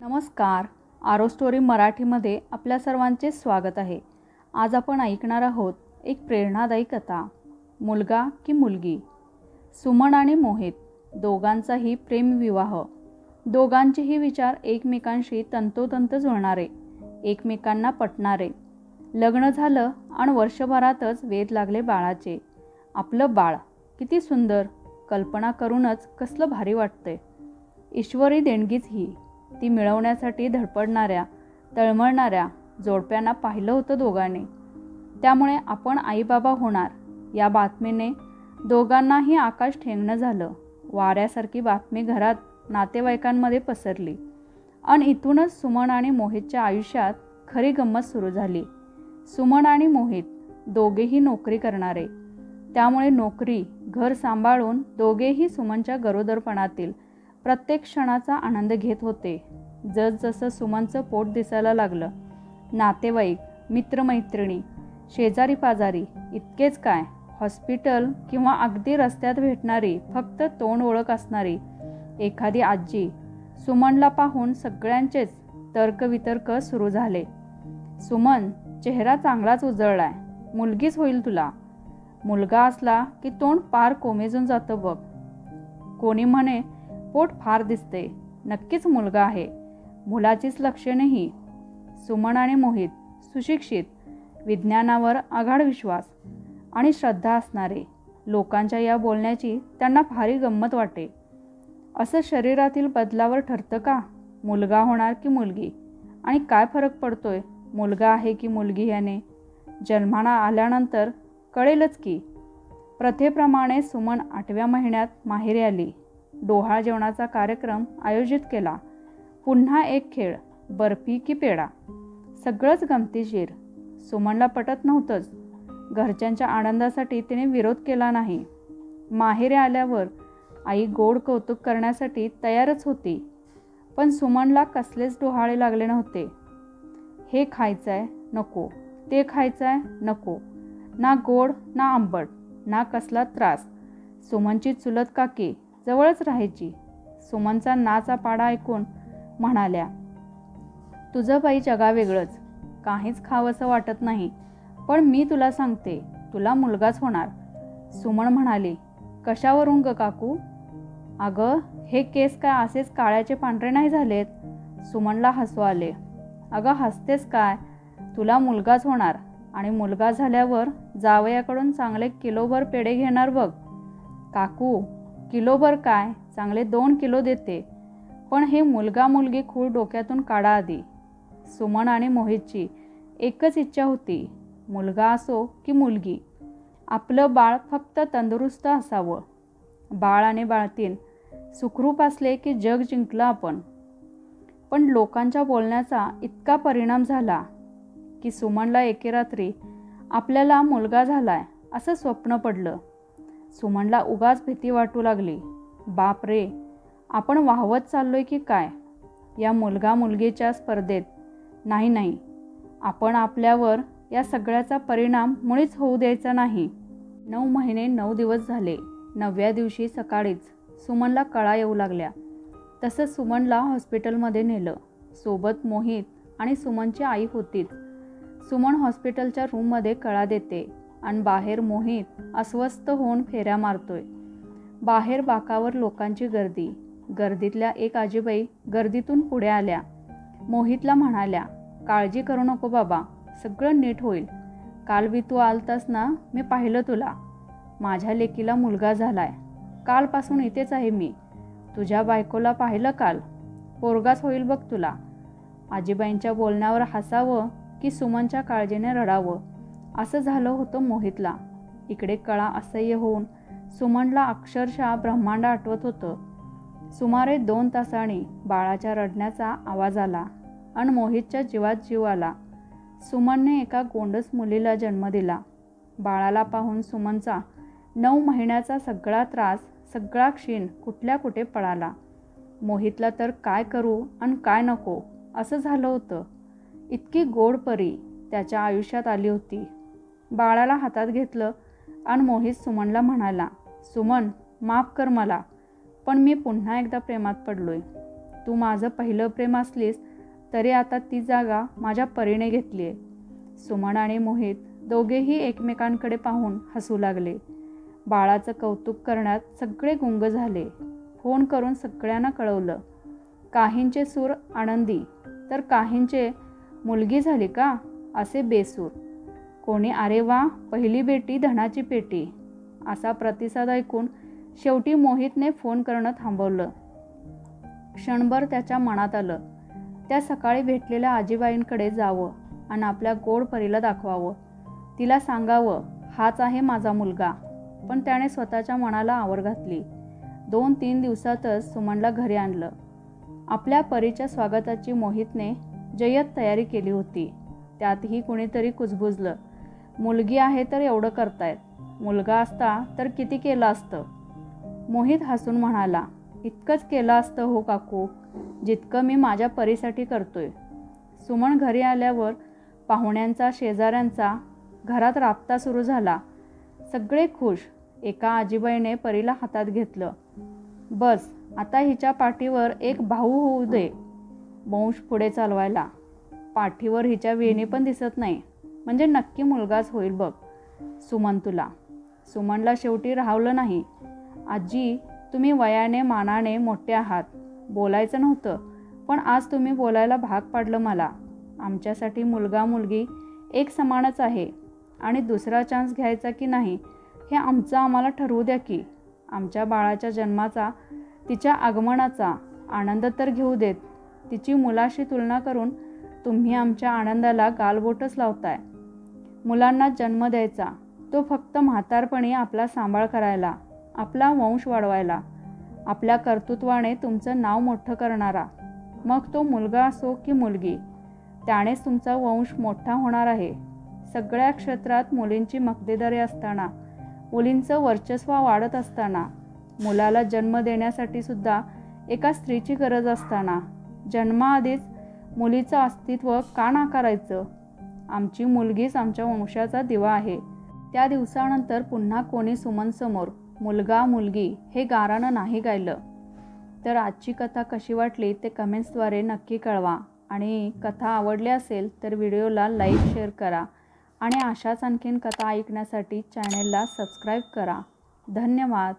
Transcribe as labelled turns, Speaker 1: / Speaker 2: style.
Speaker 1: नमस्कार. आरो स्टोरी मराठीमध्ये आपल्या सर्वांचे स्वागत आहे. आज आपण ऐकणार आहोत एक प्रेरणादायी कथा मुलगा की मुलगी. सुमन आणि मोहित दोघांचाही प्रेमविवाह दोघांचेही विचार एकमेकांशी तंतोतंत जुळणारे एकमेकांना पटणारे. लग्न झालं आणि वर्षभरातच वेध लागले बाळाचे. आपलं बाळ किती सुंदर कल्पना करूनच कसलं भारी वाटतंय. ईश्वरी देणगीच ही. ती मिळवण्यासाठी धडपडणाऱ्या तळमळणाऱ्या जोडप्यांना पाहिलं होतं दोघांनी. त्यामुळे आपण आईबाबा होणार या बातमीने दोघांनाही आकाश ठेंगणं झालं. वाऱ्यासारखी बातमी घरात नातेवाईकांमध्ये पसरली. आणि इथूनच सुमन आणि मोहितच्या आयुष्यात खरी गंमत सुरू झाली. सुमन आणि मोहित दोघेही नोकरी करणारे. त्यामुळे नोकरी घर सांभाळून दोघेही सुमनच्या गरोदरपणातील प्रत्येक क्षणाचा आनंद घेत होते. जसजसं सुमनचं पोट दिसायला लागलं. नातेवाईक मित्रमैत्रिणी शेजारी पाजारी इतकेच काय? हॉस्पिटल किंवा अगदी रस्त्यात भेटणारी फक्त तोंड ओळख असणारी एखादी आजी सुमनला पाहून सगळ्यांचेच तर्कवितर्क सुरू झाले. सुमन चेहरा चांगलाच उजळलाय. मुलगीच होईल तुला. मुलगा असला की तोंड पार कोमेजून जातं बघ. कोणी म्हणे पोट फार दिसते. नक्कीच मुलगा आहे. मुलाचीच लक्षणेही सुमन आणि मोहित सुशिक्षित विज्ञानावर आघाड विश्वास आणि श्रद्धा असणारे. लोकांच्या या बोलण्याची त्यांना फारी गंमत वाटे. असं शरीरातील बदलावर ठरतं का? मुलगा होणार की मुलगी? आणि काय फरक पडतोय? मुलगा आहे की मुलगी याने? जन्माना आल्यानंतर कळेलच की. प्रथेप्रमाणे सुमन आठव्या महिन्यात माहेरी आली. डोहाळ जेवणाचा कार्यक्रम आयोजित केला. पुन्हा एक खेळ बर्फी की पेढा. सगळंच गमतीशीर सुमनला पटत नव्हतंच. घरच्यांच्या आनंदासाठी तिने विरोध केला नाही. माहेरे आल्यावर आई गोड कौतुक करण्यासाठी तयारच होती. पण सुमनला कसलेच डोहाळे लागले नव्हते. हे खायचं आहे नको. ते खायचं आहे नको. ना गोड ना आंबट. ना कसला त्रास. सुमनची चुलत काकी जवळच राहायची. सुमनचा नाचा पाडा ऐकून म्हणाल्या तुझं बाई जगा वेगळंच. काहीच खावंसं वाटत नाही. पण मी तुला सांगते तुला मुलगाच होणार. सुमन म्हणाली कशावरून ग काकू? अगं हे केस काय असेच काळ्याचे पांढरे नाही झालेत? सुमनला हसू आले अगं हसतेस काय? तुला मुलगाच होणार आणि मुलगा झाल्यावर जावयाकडून चांगले किलोभर पेढे घेणार बघ. काकू किलोभर काय? चांगले दोन किलो देते. पण हे मुलगा मुलगी खूळ डोक्यातून काढा आधी. सुमन आणि मोहितची एकच इच्छा होती. मुलगा असो की मुलगी. आपलं बाळ फक्त तंदुरुस्त असावं. बाळ आणि बाळतीन सुखरूप असले की जग जिंकलं आपण. पण लोकांच्या बोलण्याचा इतका परिणाम झाला की सुमनला एके रात्री आपल्याला मुलगा झालाय असं स्वप्न पडलं. सुमनला उगाच भीती वाटू लागली. बाप रे आपण वाहवत चाललोय की काय? या मुलगा मुलगीच्या स्पर्धेत. नाही नाही. आपण आपल्यावर या सगळ्याचा परिणाम मुळीच होऊ द्यायचा नाही. नऊ महिने नऊ दिवस झाले. नवव्या दिवशी सकाळीच सुमनला कळा येऊ लागल्या. तसं सुमनला हॉस्पिटलमध्ये नेलं. सोबत मोहित आणि सुमनची आई होतीच सुमन हॉस्पिटलच्या रूममध्ये कळा देते. आणि बाहेर मोहित अस्वस्थ होऊन फेऱ्या मारतोय. बाहेर बाकावर लोकांची गर्दी. गर्दीतल्या एक आजीबाई गर्दीतून पुढे आल्या. मोहितला म्हणाल्या काळजी करू नको बाबा सगळं नीट होईल. काल बी तू आलतास ना मी पाहिलं तुला. माझ्या लेकीला मुलगा झालाय. कालपासून इथेच आहे मी. तुझ्या बायकोला पाहिलं काल? पोरगाच होईल बघ तुला. आजीबाईंच्या बोलण्यावर हसावं की सुमनच्या काळजीने रडावं? असं झालं होतं मोहितला. इकडे कळा असह्य होऊन सुमनला अक्षरशः ब्रह्मांड आठवत होतं. सुमारे दोन तासाने बाळाच्या रडण्याचा आवाज आला आणि मोहितच्या जीवात जीव आला. सुमनने एका गोंडस मुलीला जन्म दिला. बाळाला पाहून सुमनचा नऊ महिन्याचा सगळा त्रास सगळा क्षीण कुठल्या कुठे पळाला. मोहितला तर काय करू आणि काय नको असं झालं होतं. इतकी गोड परी त्याच्या आयुष्यात आली होती. बाळाला हातात घेतलं आणि मोहित सुमनला म्हणाला सुमन माफ कर मला पण मी पुन्हा एकदा प्रेमात पडलोय. तू माझं पहिलं प्रेम असलीस तरी आता ती जागा माझ्या परीने घेतली आहे सुमन आणि मोहित दोघेही एकमेकांकडे पाहून हसू लागले. बाळाचं कौतुक करण्यात सगळे गुंग झाले. फोन करून सगळ्यांना कळवलं काहींचे सूर आनंदी तर काहींचे मुलगी झाली का? असे बेसूर. कोणी अरे वा पहिली बेटी धनाची पेटी असा प्रतिसाद ऐकून शेवटी मोहितने फोन करणं थांबवलं. क्षणभर त्याच्या मनात आलं. त्या सकाळी भेटलेल्या आजीबाईंकडे जावं आणि आपल्या गोड परीला दाखवावं. तिला सांगावं हाच आहे माझा मुलगा. पण त्याने स्वतःच्या मनाला आवर घातली. दोन तीन दिवसातच सुमनला घरी आणलं. आपल्या परीच्या स्वागताची मोहितने जय्यत तयारी केली होती. त्यातही कुणीतरी कुजबुजलं. मुलगी आहे तर एवढं करतायत. मुलगा असता तर किती केलं असतं? मोहित हसून म्हणाला इतकंच केलं असतं हो काकू जितकं मी माझ्या परीसाठी करतोय. सुमन घरी आल्यावर पाहुण्यांचा शेजाऱ्यांचा घरात राबता सुरू झाला. सगळे खुश एका आजीबाईने परीला हातात घेतलं. बस आता हिच्या पाठीवर एक भाऊ होऊ दे. वंश पुढे चालवायला. पाठीवर हिच्या वेणी पण दिसत नाही. म्हणजे नक्की मुलगाच होईल बघ. सुमन तुला. सुमनला शेवटी राहवलं नाही. आजी तुम्ही वयाने मानाने मोठे आहात. बोलायचं नव्हतं पण आज तुम्ही बोलायला भाग पाडलं मला. आमच्यासाठी मुलगा मुलगी एक समानच आहे. आणि दुसरा चान्स घ्यायचा की नाही हे आमचं आम्हाला ठरवू द्या की. आमच्या बाळाच्या जन्माचा तिच्या आगमनाचा आनंद तर घेऊ देत. तिची मुलाशी तुलना करून तुम्ही आमच्या आनंदाला गालबोटच लावताय. मुलांना जन्म द्यायचा. तो फक्त म्हातारपणी आपला सांभाळ करायला आपला वंश वाढवायला आपल्या कर्तृत्वाने तुमचं नाव मोठं करणारा. मग तो मुलगा असो की मुलगी त्यानेच तुमचा वंश मोठा होणार आहे. सगळ्या क्षेत्रात मुलींची मक्तेदारी असताना मुलींचं वर्चस्व वाढत असताना मुलाला जन्म देण्यासाठी सुद्धा एका स्त्रीची गरज असताना जन्माआधीच मुलीचं अस्तित्व का नाकारायचं? आमची मुलगीच आमच्या वंशाचा दिवा आहे. त्या दिवसानंतर पुन्हा कोणी सुमनसमोर मुलगा मुलगी हे गारानं नाही गायलं. तर आजची कथा कशी वाटली ते कमेंट्सद्वारे नक्की कळवा. आणि कथा आवडली असेल तर व्हिडिओला लाईक शेअर करा. आणि अशाच आणखीन कथा ऐकण्यासाठी चॅनेलला सबस्क्राईब करा. धन्यवाद.